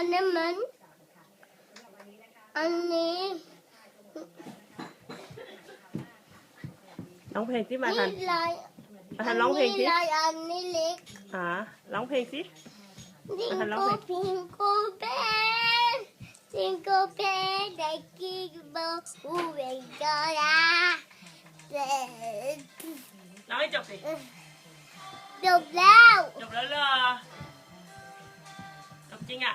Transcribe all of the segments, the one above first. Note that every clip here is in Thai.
อันนี้มันอันนี้ร้องเพลงที่มานี่ทันลายมาทันร้องเพลงสินนี้ลายอันนี้เล็กอ่าร้องเพลงสิจิงมาทันร้องโกเพลงพิงโกเบลจิงโกเบลได้กี่โบอูเวงกอลาเด็ดร้องให้จบสิจบแล้ว จบแล้วเหรอจบจริงอะ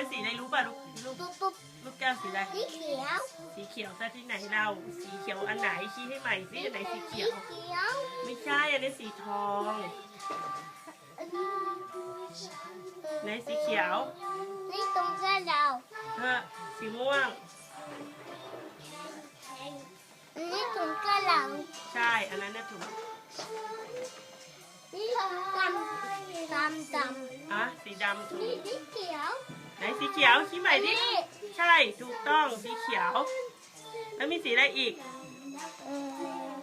อันนั้นสีอะไรรู้ป่ะลูกลูกปุ๊บปุ๊บลูกแก้วสีอะไรสีเขียว สีเขียวซะที่ไหนเรา สีเขียวอันไหนชี้ให้ใหม่สิอันไหนสีเขียว เขียว ไม่ใช่อันนี้สีทองไหนสีเขียว นี่ตรงกระดาษเออสีม่วงนี่ตรงกระหลังใช่ อันนั้นน่ะถูกนี่ดำดำดำอะสีดำถูนี่กสีเขียว ไหนสีเขียวชี้ใหม่ดินี่ใช่ถูกต้องสีเขียว แล้วมีสีอะไรอีก เออ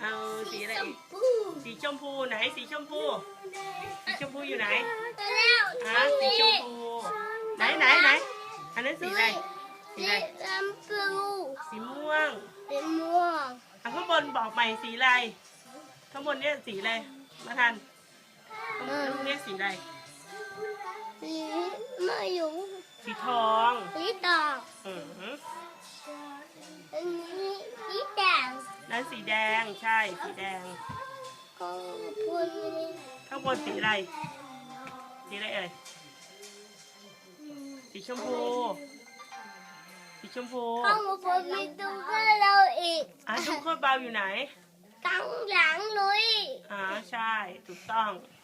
เอาสีอะไรชมอีกพูสีชมพูไหนสีชมพูสีชมพูอยู่ไหนแล้วอะสีชมพูไหนไหนไหนอันนั้นสีอะไรสีสีอะไรชมพูสีม่วงสีม่วงอะข้างบนบอกใหม่สีอะไรข้างบนเนี่ยสีอะไรมาทันข้างบนลูกเนี่ยสีอะไร สีไม่อยู่สีทองสีดอือหือำอันนี้สีแดงนั้นสีแดงใช่สีแดงของพูนนี้ข้างบนสีอะไรสีอะไรเอ่ยสีชมพูสีชมพูของพูนมีตรงกระเราอีกอะลูกโคตรเบาอยู่ไหนตั้งหลังเลยอ่าใช่ถูกต้องอ